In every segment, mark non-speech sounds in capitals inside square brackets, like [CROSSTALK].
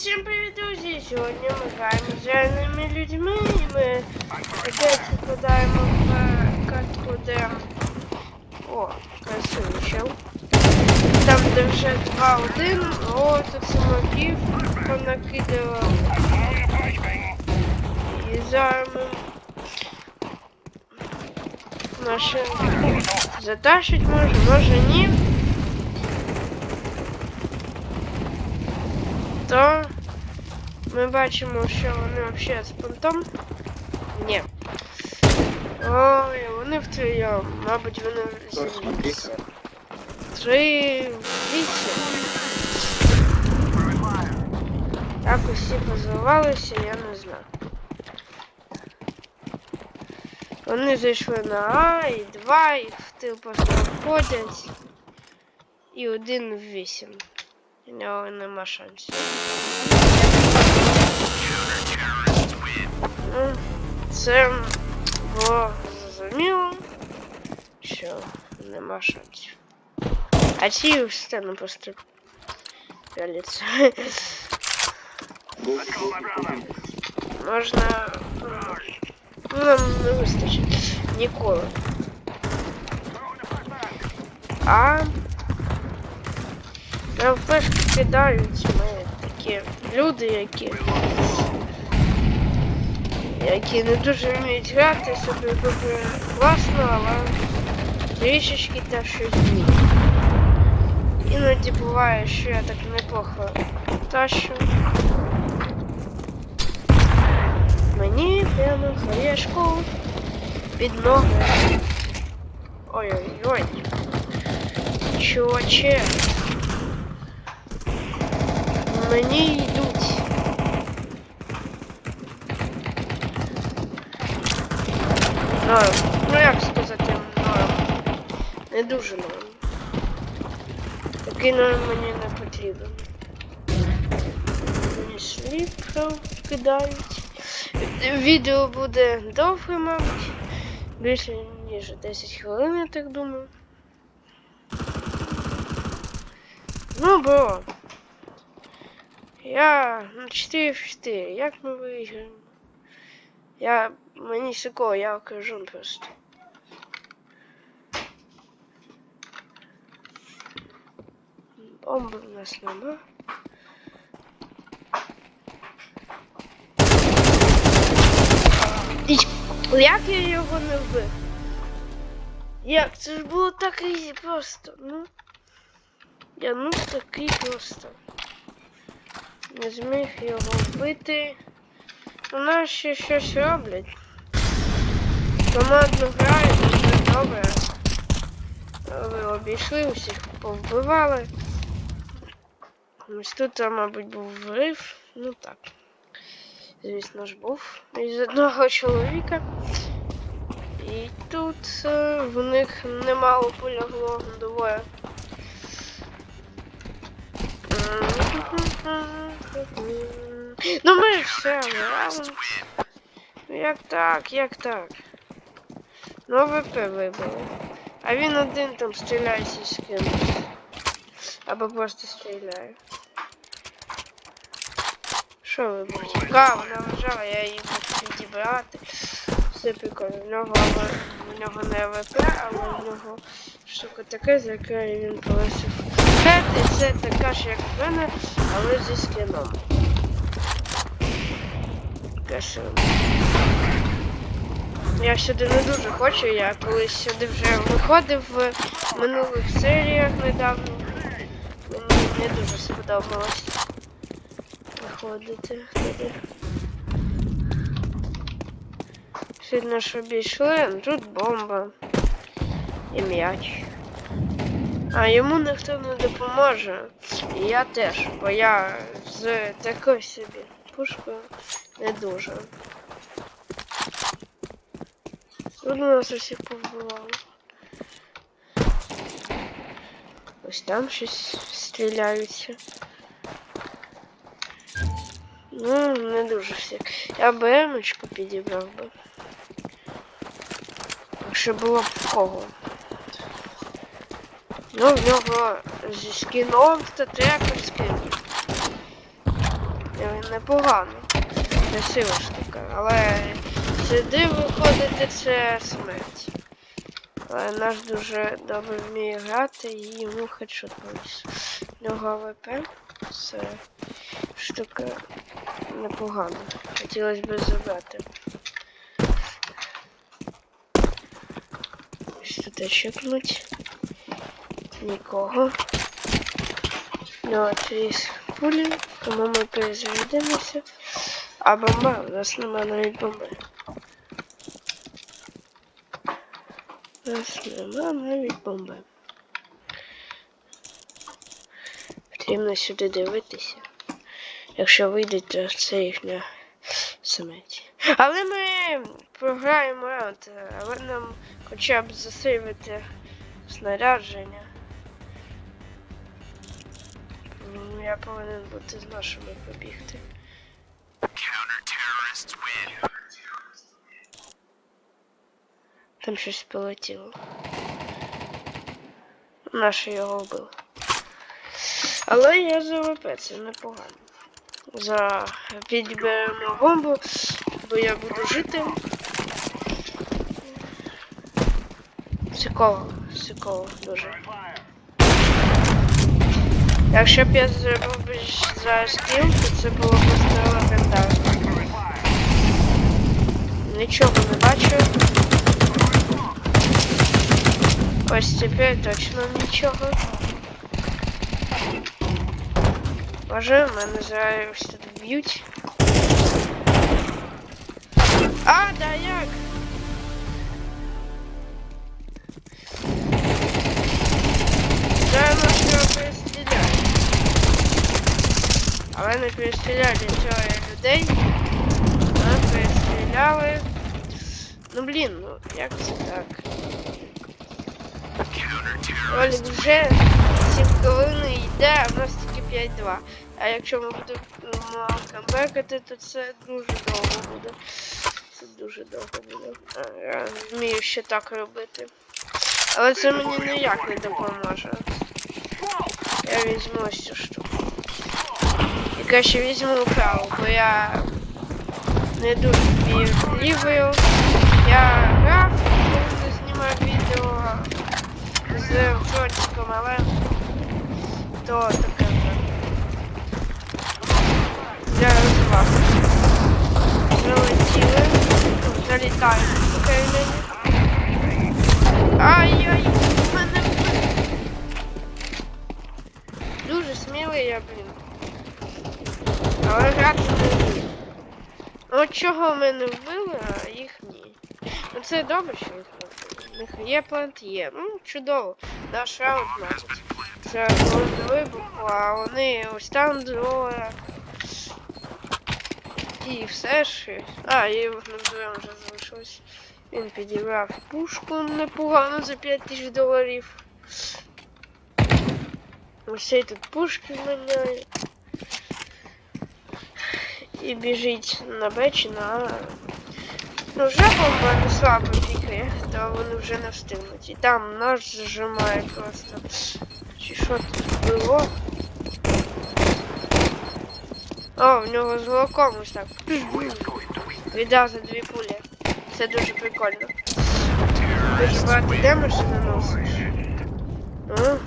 Усім привіт, друзі! Сьогодні ми граємо з реальними людьми і ми опять попадаємо в катку, де... О, красивий чел. Там, де вже 2-1, о, тут самоків понакидував. І зараз ми машинку затащить може, може ні. То ми бачимо, що вони взагалі з понтом. Ні. Ой, вони в втроєм. Мабуть, вони зійшлися. Три вісім. Так усі позивалися, я не знаю. Вони зайшли на А і два, і в тил просто. І один в вісім. У нього нема шансів. Ну, Це було зрозуміло, що нема шансів. А ці стену просто пяляться. Можна. Ну, нам не вистачить ніколи. А на флешки кидають ми такі люди, які які не дуже вміють грати, собі дуже класно, але трішечки теж щось вміють. Іноді буває, що я так неплохо тащу. Мені прямо хаєшку під ноги. Ой-ой-ой. Чуваче. Мені йдуть. Норм. Ну як сказати норм. Не дуже норм. Такий норм мені не потрібен. Мені сліп кидають. Відео буде довге, мабуть. Більше ніж 10 хвилин, я так думаю. Ну, бро. Я на 4 в 4. Як ми виграємо? Я... Мені сико, я окажу просто. Бомби в нас нема. І як я його не вбив? Як? Це ж було так ізі просто, ну. Я ну такий просто. Не зміг його вбити. У нас ще щось роблять. Командно грають, дуже добре. Ви обійшли, усіх повбивали. Ось тут, мабуть, був врив. Ну так. Звісно ж, був із одного чоловіка. І тут е, в них немало полягло двоє. Ну ми все грали. Як так, як так? Ну ВП вибили. А він один там стріляється з кимось. Або просто стріляє. Що ви будете? Ка, вона лежала, я її буду підібрати. Все прикольно. В нього, в нього не ВП, але в нього штука така, за якою він полосив. Хет, і це така ж, як в мене, але зі скином. Красиво. Я сюди не дуже хочу, я колись сюди вже виходив в минулих серіях недавно. Мені не дуже сподобалось виходити туди. Сильно ж обійшли, тут бомба і м'яч. А йому ніхто не допоможе. І я теж, бо я з такою собі пушкою не дуже. Тут у нас усіх повбивали. Ось там щось стріляються. Ну, не дуже всі. Я БМочку підібрав би. Якщо було б в кого. Ну, в нього зі скіном та трекерським. непогано. Красива штука. Але сюди виходити це смерть. Але наш дуже добре вміє грати і йому хедшот повіс. Нього АВП. Це штука непогана. Хотілося б забрати. Ось тут чекнуть. Нікого. Ну, із пулі, тому ми перезарядимося. А бомба, у нас нема навіть бомби. У нас нема навіть бомби. Потрібно сюди дивитися. Якщо вийде, то це їхня смерть. Але ми програємо раунд, але нам хоча б засейвити снарядження. Я повинен бути з нашими побігти. Там щось полетіло. Наше його вбило. Але я за ВП, це непогано. За підберемо бомбу, бо я буду жити. Цікаво, цікаво дуже. Якщо б я зробив би зараз кіл, то це було б просто легендарно. Нічого не бачу. Ось тепер точно нічого. Може, мене зараз ось тут вб'ють. А, да як? Зараз можна Але не перестріляли цього людей. А перестріляли. Ну блін, ну як це так? Олік вже 7 хвилин йде, а в нас тільки 5-2. А якщо ми будемо камбекати, то це дуже довго буде. Це дуже довго буде. А, я вмію ще так робити. Але це мені ніяк не допоможе. Я візьму ось цю штуку. Краще візьму праву, бо я не дуже вмію лівою. Я грав, коли знімав відео з фронтиком, але то таке вже. Зараз вас. Залетіли. Залітають Україні. Ай-яй, в мене дуже смілий я, блін. Не. От чого в мене вбили, а їх ні. Ну це добре, що їх не вбили. Є плант, є. Ну, чудово. Наш раунд, значить. Це до вибуху, а вони ось там двоє. І все ж. А, і називаємо вже залишилось. Він підібрав пушку непогано за 5 тисяч доларів. Ось тут пушки міняє. І біжить на Б чи на А. Ну вже бомба не слабо пікає, то вони вже не встигнуть. І там наш зжимає просто. Чи що тут було? О, в нього з волоком ось так. Віддав за дві пулі. Це дуже прикольно. Дуже багато демеджу наносиш. Ну,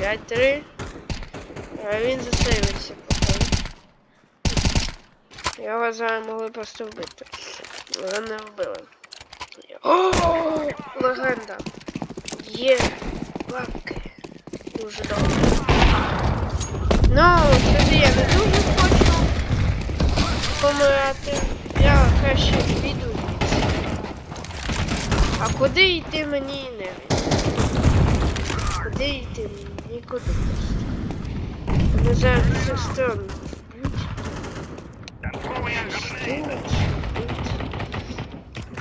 5-3. А він засейвився, Його зараз могли просто вбити. Але не вбили. О, легенда. Є лапки. Дуже добре. Ну, тоді я не дуже хочу помирати. Я краще піду. А куди йти мені не. Куди йти мені? Нікуди просто. Зараз з усіх сторон.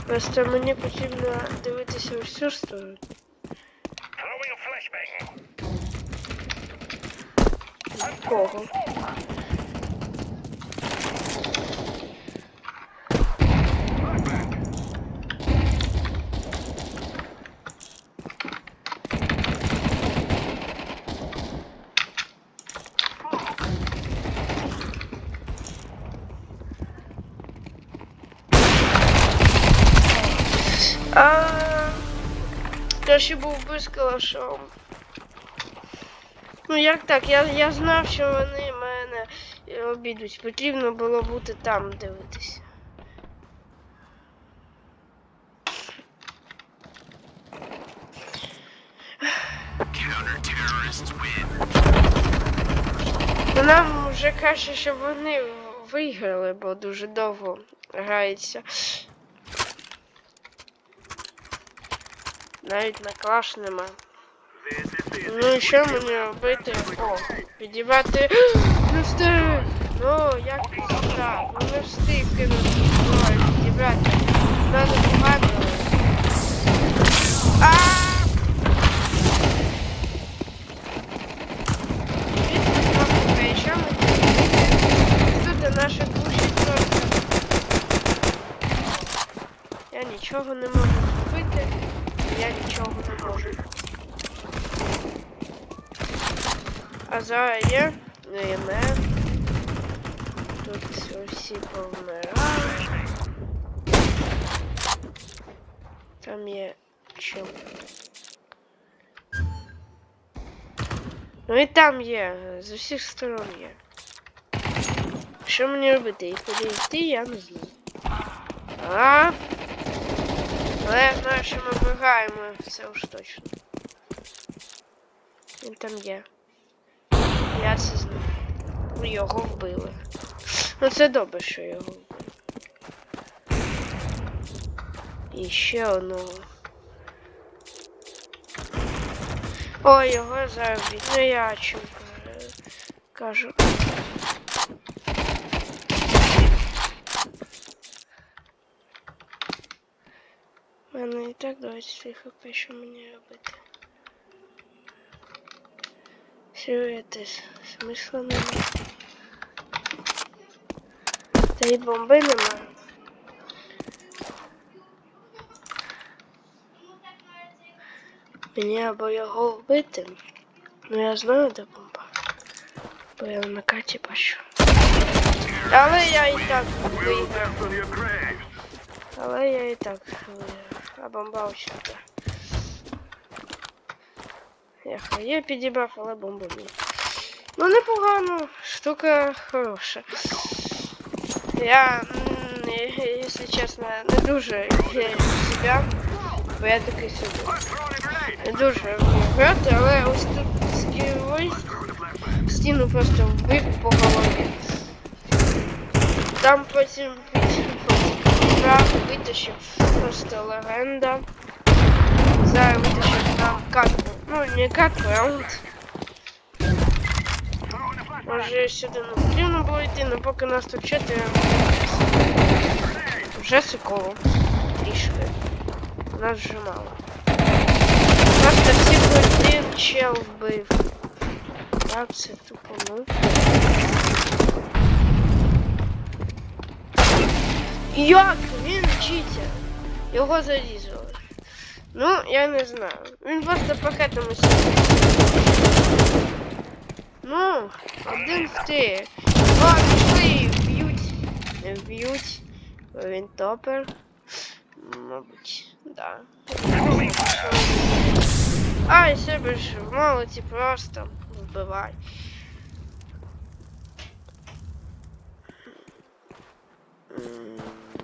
Просто мені потрібно дивитися всю сторону. Кого? краще був би з калашом. Ну як так? Я, я знав, що вони мене е, обідуть. Потрібно було бути там дивитися. Нам вже краще, щоб вони виграли, бо дуже довго грається. Навіть на клаш нема. Ну і що мені робити? О, підібрати. [GASPS] Не встиг! Ну, як так? Ну не встиг кинути зброю, підібрати. Надо погано. А! Окей, що ми Тут наша душі просто. Я нічого не можу зробити. Я нічого не можу. А зараз є не Тут усі повмирали. Там є чим. Ну і там є, з усіх сторон є. Що мені робити? І куди йти, я не знаю. А? Але я знаю, що ми вбігаємо, це уж точно. Він там є. Я це знаю. Його вбили. Ну це добре, що його. І ще одного. Ой, його зараз вб'ють. Ну я е, Кажу. У мене і так 23 хп, що мені робити. Сюритись, смисла нема. Та й бомби нема. Мені або його вбити. Ну я знаю, де бомба. Бо я на карті бачу. Але я і так виграв. Але я і так виграв. А бомба. Ех, я підібрав, але бомбу ні. Ну непогано, штука хороша. Я, м, е- якщо чесно, не дуже вірю в себе, бо я такий собі. Не дуже вмію грати, але ось тут скілой стіну просто вбив по голові. Там потім підібрав, витащив просто легенда. Зараз витащив нам катку. Ну, не катку, а от. Може сюди не потрібно було йти, але поки нас тут четверо. Вже сиколо. Трішки. Нас вже мало. Просто всіх один чел вбив. Як це тупо, ну. Як? Він читер. Його зарізали. Ну, я не знаю. Він просто пакетами сидить. Ну, один в ти. Два пішли. Не вб'ють. Він топер. Мабуть, да. Ай, себе ж в молоті просто вбивай.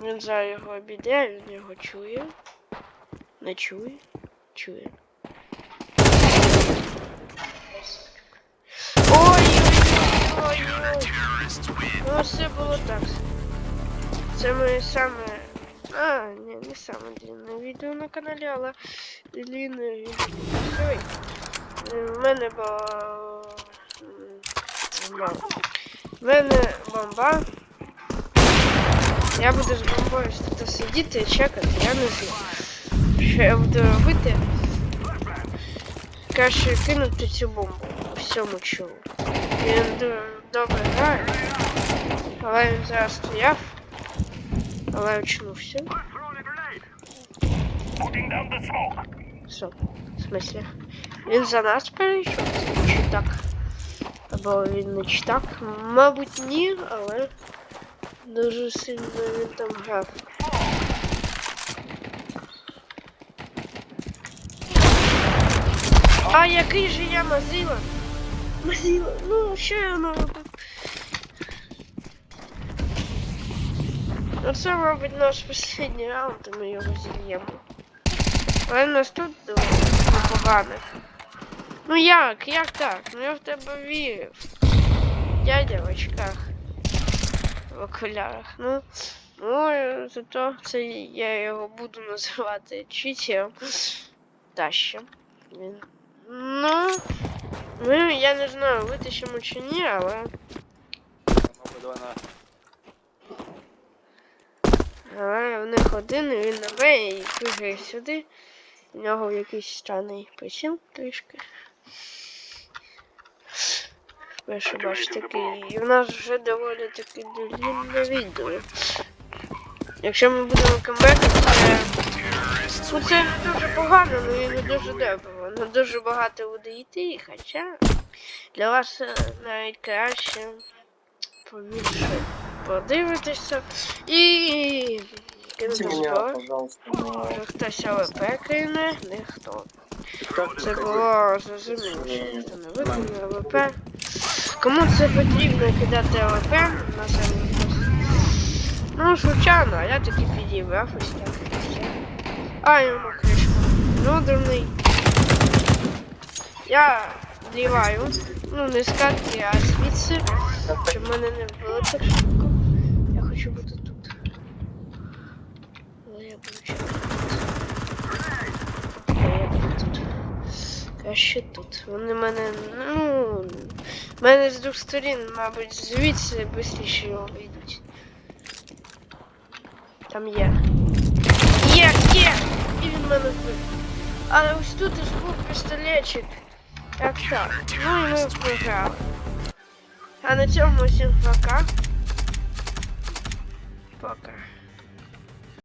Він зараз його обійде, він його чує. Не чує? Чує. Ой-ой-ой! Ну, все було так. Це моє саме. А, ні, не саме длинне відео на каналі, але длинне відео. Е, В мене м, В мене бомба. Я буду з бомбою тут сидіти і чекати, я не знаю. Що я буду робити? Краще кинути цю бомбу всьому чолу. Він ду- добре грає. Але він зараз стояв. Але очнувся. Що? В смысле? Він за нас перейшов? Чи так? Або він не чи так? Мабуть, ні, але дуже сильно він там грав. А який же я мазила? Мазила, ну що я роблю? Оце робить наш останній раунд, і ми його зіб'ємо. Але нас тут непоганих. Ну як, як так? Ну я в тебе вірив. Дядя в очках. В окулярах. Ну, ну зато це я його буду називати читером. Тащем. Він. Ну, ми, я не знаю, витащимо чи ні, але. Ну. Але в них один, він на Б і пригає сюди. У нього якийсь странний приціл трішки. Перше бач такий. І в нас вже доволі таки длінне відео. Якщо ми будемо камбекати, це... Ну це не дуже погано, але і не дуже добре. Не дуже багато буде йти, хоча для вас е, навіть краще побільше подивитися і пожалуйста. Може хтось АВП кине, ніхто. Це було зрозуміло, що ніхто не виконує АВП. Кому це потрібно кидати АВП, на самому. Ну, звичайно, а я таки підібрав ось так. А, йому кришка. Ну, дурний. Я зліваю. Ну, не з катки, а звідси. Щоб мене не вбили так швидко. Краще тут. Вони мене. Ну. Мене з двох сторін, мабуть, звідси швидше його вийдуть. Там є. Є, є! І він мене вбив. Але ось тут із був пістолетчик. Як так? Ну і ми програли. А на цьому всім пока. Пока.